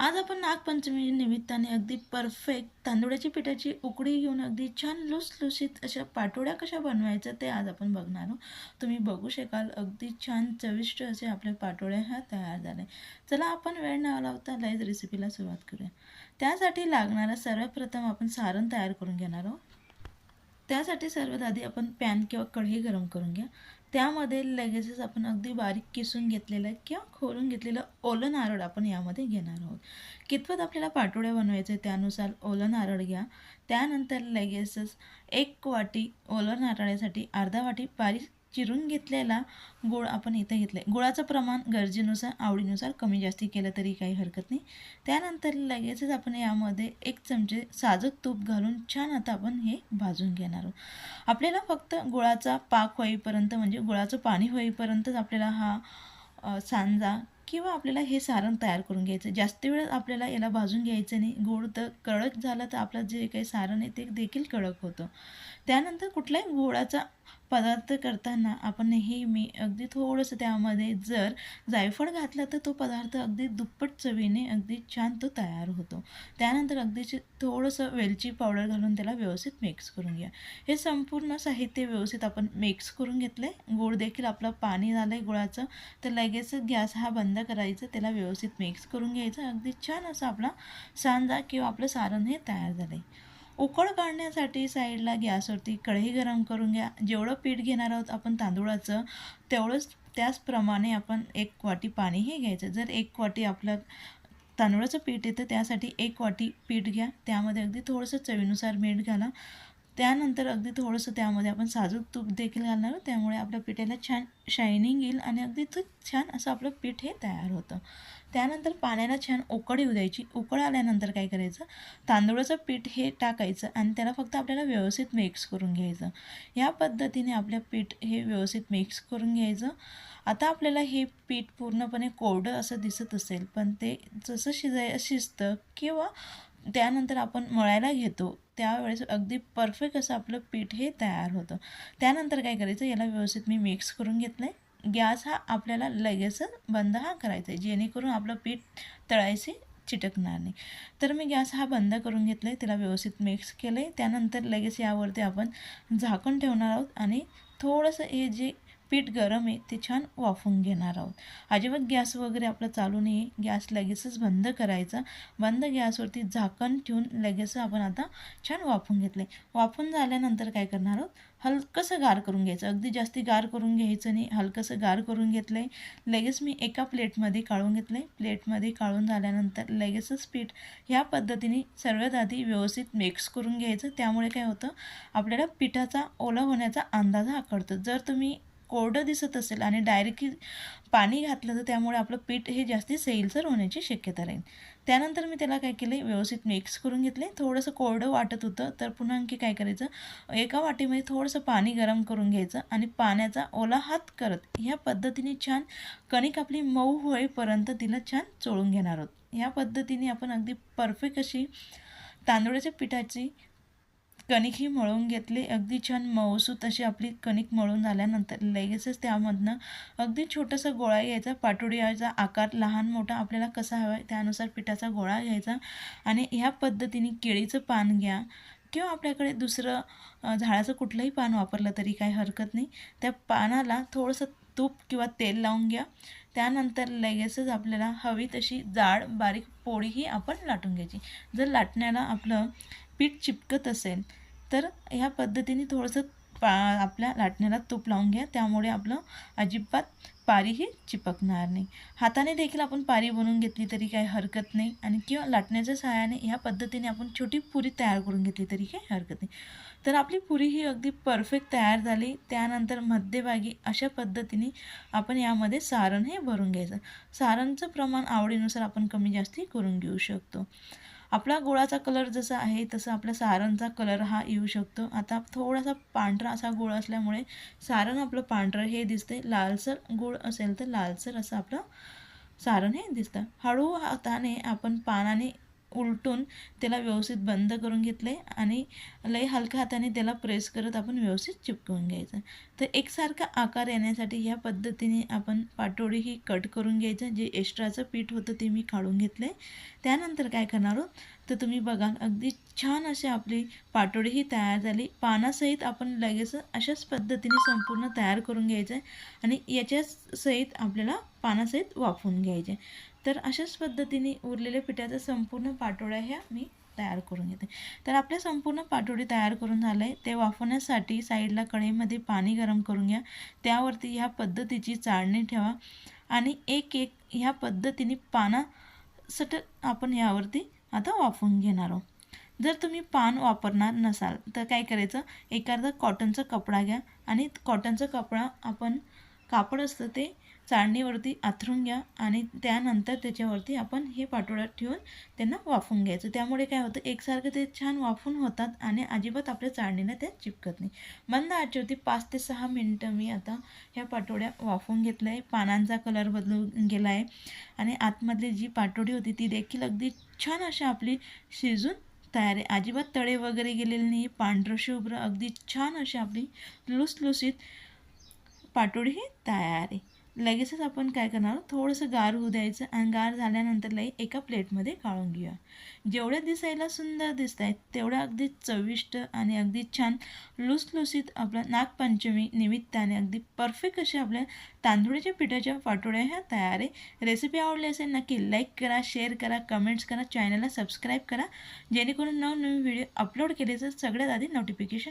आज आपण नागपंचमी निमित्ताने अगदी परफेक्ट तांदुळाची पिठाची उकडी घेऊन अगदी छान लुसलुसीत अशा पाटोड्या कशा बनवायच्या ते आज आपण बघणार आहोत. तुम्ही बघू शकाल अगदी छान चविष्ट असे आपल्या पाटोळ्या ह्या तयार झाल्या चला आपण वेळ न लावता लाईज रेसिपीला सुरुवात करूया. त्यासाठी लागणारा सर्वप्रथम आपण सारण तयार करून घेणार आहोत. त्यासाठी सर्वात आधी आपण पॅन किंवा कढई गरम करून घ्या. त्यामध्ये लगेचच आपण अगदी बारीक किसून घेतलेलं किंवा खोलून घेतलेलं ओलं नारळ आपण यामध्ये घेणार आहोत. कितपत आपल्याला पाटोळ्या बनवायचे त्यानुसार ओलं नारळ घ्या. त्यानंतर लगेचच एक वाटी ओलं नारळासाठी अर्धा वाटी बारीक चिरून घेतलेला गुळ आपण इथं घेतले गुळाचं प्रमाण गरजेनुसार आवडीनुसार कमी जास्ती केलं तरी काही हरकत नाही. त्यानंतर लगेचच आपण यामध्ये एक चमचे साजूक तूप घालून छान आता आपण हे भाजून घेणार आहोत. आपल्याला फक्त गुळाचा पाक होईपर्यंत म्हणजे गुळाचं पाणी होईपर्यंतच आपल्याला हा सांजा किंवा आपल्याला हे सारण तयार करून घ्यायचं जास्त वेळ आपल्याला याला भाजून घ्यायचं नाही. गोड तर कडक झालं तर आपलं जे काही सारण आहे ते देखील कडक होतं. त्यानंतर कुठल्याही गोळाचा पदार्थ करताना आपण नेहमी अगदी थोडंसं त्यामध्ये जर जायफळ घातलं तर तो पदार्थ अगदी दुप्पट चवीने अगदी छान तो तयार होतो. त्यानंतर अगदी थोडंसं वेलची पावडर घालून त्याला व्यवस्थित मिक्स करून घ्या. हे संपूर्ण साहित्य व्यवस्थित आपण मिक्स करून घेतलं आहे गोड देखील आपलं पाणी झालं आहे गुळाचं. तर लगेच गॅस हा बंद करायचा. त्याला व्यवस्थित मिक्स करून घ्यायचं. अगदी छान असं आपला सांजा किंवा आपलं सारण हे तयार झालं आहे उकळ काढण्यासाठी साईडला गॅसवरती कढई गरम करून घ्या. जेवढं पीठ घेणार आहोत आपण तांदूळाचं तेवढंच त्याचप्रमाणे आपण एक वाटी पाणीही घ्यायचं. जर एक वाटी आपलं तांदूळाचं पीठ येतं त्यासाठी एक वाटी पीठ घ्या. त्यामध्ये अगदी थोडंसं चवीनुसार मीठ घाला. त्यानंतर अगदी थोडंसं त्यामध्ये आपण साजूक तूप देखील घालणार त्यामुळे आपल्या पिठाला छान शायनिंग येईल आणि अगदी छान असं आपलं पीठ हे तयार होतं. त्यानंतर पाण्याला छान उकड येऊ द्यायची. उकळ आल्यानंतर काय करायचं? तांदूळाचं पीठ हे टाकायचं आणि त्याला फक्त आपल्याला व्यवस्थित मिक्स करून घ्यायचं. या पद्धतीने आपल्या पीठ हे व्यवस्थित मिक्स करून घ्यायचं. आता आपल्याला हे पीठ पूर्णपणे कोरडं असं दिसत असेल पण ते जसं शिजाय शिजतं किंवा त्यानंतर आपण मळायला घेतो त्यावेळेस अगदी परफेक्ट असं आपलं पीठ हे तयार होतं. त्यानंतर काय करायचं? याला व्यवस्थित मी मिक्स करून घेतलं आहे गॅस हा आपल्याला लगेच बंद हा करायचा आहे जेणेकरून आपलं पीठ तळायचे चिटकणार नाही. तर मी गॅस हा बंद करून घेतला आहे त्याला व्यवस्थित मिक्स केलं आहे त्यानंतर लगेच यावरती आपण झाकण ठेवणार आहोत. आणि थोडंसं हे जे पीठ गरम आहे ते छान वाफून घेणार आहोत. अजिबात गॅस वगैरे आपलं चालू नाही. गॅस लगेचच बंद करायचा. बंद गॅसवरती झाकण ठेवून लगेच आपण आता छान वाफून घेतले वाफून झाल्यानंतर काय करणार आहोत? हलकंसं गार करून घ्यायचं. अगदी जास्ती गार करून घ्यायचं नाही. हलकंसं गार करून घेतलं आहे लगेच मी एका प्लेटमध्ये काढून घेतलं आहे प्लेटमध्ये काढून झाल्यानंतर लगेचच पीठ ह्या पद्धतीने सर्वात आधी व्यवस्थित मिक्स करून घ्यायचं. त्यामुळे काय होतं? आपल्याला पिठाचा ओला होण्याचा अंदाज आकडतो जर तुम्ही कोरडं दिसत असेल आणि डायरेक्टली पाणी घातलं तर त्यामुळे आपलं पीठ हे जास्ती सैलसर होण्याची शक्यता राहील. त्यानंतर मी त्याला काय केलं व्यवस्थित मिक्स करून घेतले थोडंसं कोरडं वाटत होतं तर पुन्हा आणखी काय करायचं? एका वाटीमध्ये थोडंसं पाणी गरम करून घ्यायचं आणि पाण्याचा ओला हात करत ह्या पद्धतीने छान कणिक आपली मऊ होईपर्यंत तिला छान चोळून घेणार आहोत. ह्या पद्धतीने आपण अगदी परफेक्ट अशी तांदूळाच्या पिठाची कणिक ही मळून घेतली. अगदी छान मऊसूत अशी आपली कणिक मळून झाल्यानंतर लगेचच त्यामधनं अगदी छोटासा गोळा घ्यायचा. पाटोडीचा आकार लहान मोठा आपल्याला कसा हवा आहे त्यानुसार पिठाचा गोळा घ्यायचा. आणि ह्या पद्धतीने केळीचं पान घ्या. किंवा आपल्याकडे दुसरं झाडाचं कुठलंही पान वापरलं तरी काही हरकत नाही. त्या पानाला थोडंसं तूप किंवा तेल लावून घ्या. त्यानंतर लगेचच आपल्याला हवी तशी जाड बारीक पोळीही आपण लाटून घ्यायची. जर लाटण्याला आपलं पीठ चिपकत असेल तर ह्या पद्धतीने थोडंसं पा आपल्या लाटण्याला तूप लावून घ्या. त्यामुळे आपलं अजिबात पारीही चिपकणार नाही. हाताने देखील आपण पारी बनवून घेतली तरी काही हरकत नाही आणि किंवा लाटण्याच्या सहाय्याने ह्या पद्धतीने आपण छोटी पुरी तयार करून घेतली तरी काही हरकत नाही. तर आपली पुरी ही अगदी परफेक्ट तयार झाली. त्यानंतर मध्यभागी अशा पद्धतीने आपण यामध्ये सारण हे भरून घ्यायचं. सारणचं प्रमाण आवडीनुसार आपण कमी जास्ती करून घेऊ शकतो. आपला गुळाचा कलर जसा आहे तसं आपल्या सारणचा कलर हा येऊ शकतो. आता थोडासा पांढरा असा गुळ असल्यामुळे सारण आपलं पांढरं हे दिसते लालसर गोळ असेल तर लालसर असं आपलं सारण हे दिसतं. हळू हाताने आपण पानाने उलटून त्याला व्यवस्थित बंद करून घेतले आणि लई हलक्या हाताने त्याला प्रेस करत आपण व्यवस्थित चिपकवून घ्यायचं. तर एकसारखा आकार येण्यासाठी ह्या पद्धतीने आपण पाटोळी ही कट करून घ्यायचं. जे एक्स्ट्राचं पीठ होतं ते मी काढून घेतलं आहे त्यानंतर काय करणार आहोत? तर तुम्ही बघाल अगदी छान अशी आपली पाटोळी ही तयार झाली. पानासहित आपण लगेच अशाच पद्धतीने संपूर्ण तयार करून घ्यायचं आहे आणि याच्या सहित आपल्याला पानासहित वाफवून घ्यायचे. तर अशाच पद्धतीने उरलेल्या पिठाचा संपूर्ण पाटोळ्या ह्या मी तयार करून घेते. तर आपल्या संपूर्ण पाटोळी तयार करून झालं आहे ते वाफवण्यासाठी साईडला कढईमध्ये पाणी गरम करून घ्या. त्यावरती ह्या पद्धतीची चाळणी ठेवा आणि एक एक ह्या पद्धतीने पानासट आपण यावरती आता वाफवून घेणार आहोत. जर तुम्ही पान वापरणार नसाल तर काय करायचं? एखादा कॉटनचा कपडा घ्या आणि कॉटनचा कपडा आपण कापड असतं ते चाळणीवरती आथरून घ्या आणि त्यानंतर त्याच्यावरती आपण हे पाटोळ्यात ठेवून त्यांना वाफून घ्यायचं. त्यामुळे काय होतं? एकसारखं ते छान वाफून होतात आणि अजिबात आपल्या चाळणीला ते चिपकत नाही. मंद आचेवरती पाच ते सहा मिनटं मी आता ह्या पाटोळ्या वाफवून घेतल्या आहे. पानांचा कलर बदलून गेला आहे. आणि आतमधली जी पाटोळी होती ती देखील अगदी छान अशी आपली शिजून तयार आहे. अजिबात तळे वगैरे गेलेले नाही पांढरं शुभ्र अगदी छान अशी आपली लुसलुसीत पाटोळी ही तयार आहे. लगेचच आपण काय करणार? थोडंसं गार होऊ द्यायचं आणि गार झाल्यानंतर लई एका प्लेटमध्ये काढून घेऊया. जेवढ्या दिसायला सुंदर दिसत आहेत तेवढ्या अगदी चविष्ट आणि अगदी छान लुसलुसीत आपल्या नागपंचमी निमित्ताने अगदी परफेक्ट अशा आपल्या तांदूळाच्या पिठाच्या पाटोळ्या ह्या तयार आहे. रेसिपी आवडली असेल नक्की लाईक करा शेअर करा कमेंट्स करा चॅनलला सबस्क्राईब करा. जेणेकरून नवनवीन व्हिडिओ अपलोड केले तर सगळ्यात आधी नोटिफिकेशन